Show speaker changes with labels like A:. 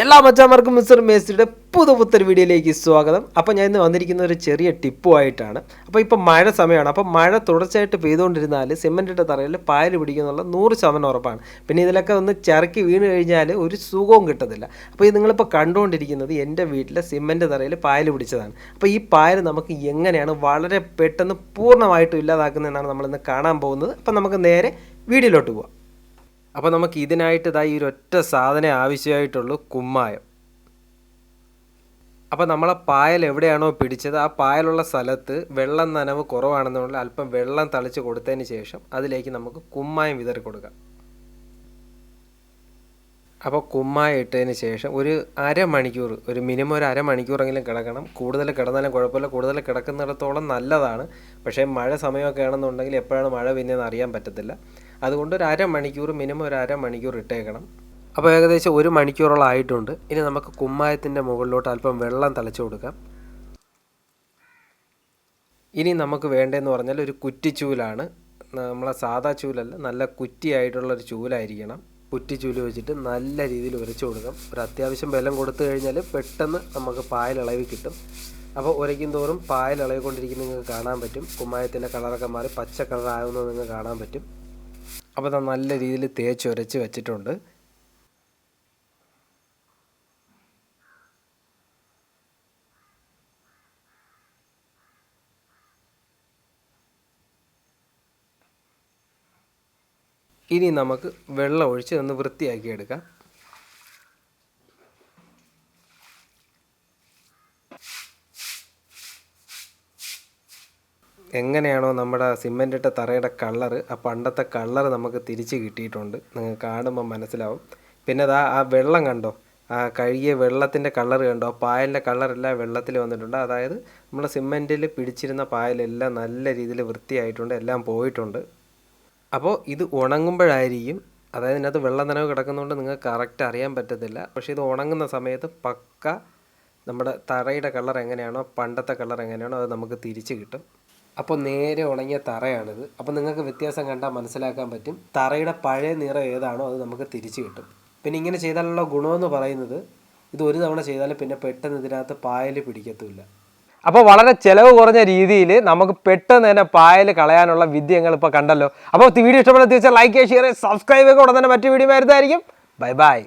A: എല്ലാ മച്ചാമാർക്കും മിസ്റ്റർ മേസിയുടെ പുതു പുത്തൊരു വീഡിയോയിലേക്ക് സ്വാഗതം. അപ്പോൾ ഞാൻ ഇന്ന് വന്നിരിക്കുന്ന ഒരു ചെറിയ ടിപ്പുമായിട്ടാണ്. അപ്പോൾ ഇപ്പോൾ മഴ സമയമാണ്. അപ്പോൾ മഴ തുടർച്ചയായിട്ട് പെയ്തുകൊണ്ടിരുന്നാൽ സിമെന്റിന്റെ തറയിൽ പായൽ പിടിക്കുന്നുള്ള നൂറ് ശതമാനം ഉറപ്പാണ്. പിന്നെ ഇതിലൊക്കെ ഒന്ന് ചിറക്കി വീണ് കഴിഞ്ഞാൽ ഒരു സുഖവും കിട്ടത്തില്ല. അപ്പോൾ ഇത് നിങ്ങളിപ്പോൾ കണ്ടുകൊണ്ടിരിക്കുന്നത് എന്റെ വീട്ടിലെ സിമെന്റ് തറയിൽ പായൽ പിടിച്ചതാണ്. അപ്പോൾ ഈ പായൽ നമുക്ക് എങ്ങനെയാണ് വളരെ പെട്ടെന്ന് പൂർണമായിട്ടും ഇല്ലാതാക്കുന്നതെന്നാണ് നമ്മളിന്ന് കാണാൻ പോകുന്നത്. അപ്പോൾ നമുക്ക് നേരെ വീഡിയോയിലോട്ട് പോവാം. അപ്പോൾ നമുക്ക് ഇതിനായിട്ട് ഇതാ ഈ ഒരൊറ്റ സാധനം ആവശ്യമായിട്ടുള്ളൂ കുമ്മായം. അപ്പോൾ നമ്മളെ പായൽ എവിടെയാണോ പിടിച്ചത് ആ പായലുള്ള സ്ഥലത്ത് വെള്ളം നനവ് കുറവാണെന്നുള്ള അല്പം വെള്ളം തളിച്ച് കൊടുത്തതിന് ശേഷം അതിലേക്ക് നമുക്ക് കുമ്മായം വിതറി കൊടുക്കാം. അപ്പോൾ കുമ്മായം ഇട്ടതിന് ശേഷം ഒരു അരമണിക്കൂർ ഒരു മിനിമം ഒരു അരമണിക്കൂറെങ്കിലും കിടക്കണം. കൂടുതൽ കിടന്നാലും കുഴപ്പമില്ല. കൂടുതൽ കിടക്കുന്നിടത്തോളം നല്ലതാണ്. പക്ഷേ മഴ സമയമൊക്കെ ആണെന്നുണ്ടെങ്കിൽ എപ്പോഴാണ് മഴ പിന്നെയെന്ന് അറിയാൻ പറ്റത്തില്ല. അതുകൊണ്ട് ഒരു അരമണിക്കൂർ മിനിമം ഒരു അരമണിക്കൂർ ഇട്ടേക്കണം. അപ്പോൾ ഏകദേശം ഒരു മണിക്കൂറോളം ആയിട്ടുണ്ട്. ഇനി നമുക്ക് കുമ്മായത്തിന്റെ മുകളിലോട്ട് അല്പം വെള്ളം തളിച്ചു കൊടുക്കാം. ഇനി നമുക്ക് വേണ്ടതെന്ന് പറഞ്ഞാൽ ഒരു കുറ്റിച്ചൂലാണ്. നമ്മളെ സാധാ ചൂലല്ല നല്ല കുറ്റിയായിട്ടുള്ള ഒരു ചൂലായിരിക്കണം. കുറ്റിച്ചൂൽ വെച്ചിട്ട് നല്ല രീതിയിൽ ഉരച്ചു കൊടുക്കാം. ഒരു അത്യാവശ്യം ബലം കൊടുത്തു കഴിഞ്ഞാൽ പെട്ടെന്ന് നമുക്ക് പായലിളവ് കിട്ടും. അപ്പോൾ ഉരയ്ക്കും തോറും പായലിളവിക്കൊണ്ടിരിക്കുന്ന നിങ്ങൾക്ക് കാണാൻ പറ്റും. കുമ്മായത്തിന്റെ കളറൊക്കെ മാറി പച്ച കളറാകുന്നത് നിങ്ങൾക്ക് കാണാൻ പറ്റും. അപ്പോൾ അത് നല്ല രീതിയിൽ തേച്ചുരച്ച് വെച്ചിട്ടുണ്ട്. ഇനി നമുക്ക് വെള്ളം ഒഴിച്ച് ഒന്ന് വൃത്തിയാക്കി എടുക്കാം. എങ്ങനെയാണോ നമ്മുടെ സിമ്മന്റിട്ട തറയുടെ കളറ് ആ പണ്ടത്തെ കളറ് നമുക്ക് തിരിച്ച് കിട്ടിയിട്ടുണ്ട്. നിങ്ങൾക്ക് കാണുമ്പോൾ മനസ്സിലാവും. പിന്നെ അതാ ആ വെള്ളം കണ്ടോ? ആ കഴുകിയ വെള്ളത്തിന്റെ കളർ കണ്ടോ? ആ പായലിന്റെ കളറെല്ലാം വെള്ളത്തിൽ വന്നിട്ടുണ്ട്. അതായത് നമ്മൾ സിമെന്റിൽ പിടിച്ചിരുന്ന പായലെല്ലാം നല്ല രീതിയിൽ വൃത്തിയായിട്ടുണ്ട്. എല്ലാം പോയിട്ടുണ്ട്. അപ്പോൾ ഇത് ഉണങ്ങുമ്പോഴായിരിക്കും. അതായത് ഇതിനകത്ത് വെള്ളം നനവ് കിടക്കുന്നതുകൊണ്ട് നിങ്ങൾക്ക് കറക്റ്റ് അറിയാൻ പറ്റത്തില്ല. പക്ഷേ ഇത് ഉണങ്ങുന്ന സമയത്ത് പക്ക നമ്മുടെ തറയുടെ കളർ എങ്ങനെയാണോ പണ്ടത്തെ കളർ എങ്ങനെയാണോ അത് നമുക്ക് തിരിച്ച് കിട്ടും. അപ്പോൾ നേരെ ഉണങ്ങിയ തറയാണിത്. അപ്പോൾ നിങ്ങൾക്ക് വ്യത്യാസം കണ്ടാൽ മനസ്സിലാക്കാൻ പറ്റും. തറയുടെ പഴയ നിറം ഏതാണോ അത് നമുക്ക് തിരിച്ചു കിട്ടും. പിന്നെ ഇങ്ങനെ ചെയ്താലുള്ള ഗുണമെന്ന് പറയുന്നത് ഇത് ഒരു തവണ ചെയ്താൽ പിന്നെ പെട്ടെന്ന് ഇതിനകത്ത് പായൽ പിടിക്കത്തുമില്ല. അപ്പോൾ വളരെ ചിലവ് കുറഞ്ഞ രീതിയിൽ നമുക്ക് പെട്ടെന്ന് തന്നെ പായൽ കളയാനുള്ള വിദ്യ ഞങ്ങൾ ഇപ്പോൾ കണ്ടല്ലോ. അപ്പോൾ വീഡിയോ ഇഷ്ടപ്പെടുന്ന തീർച്ചയായും ലൈക്ക് ചെയ്യുക ഷെയർ സബ്സ്ക്രൈബ് ചെയ്യുക ഉടൻ തന്നെ മറ്റു വീഡിയോ മരുന്നായിരിക്കും ബൈ ബൈ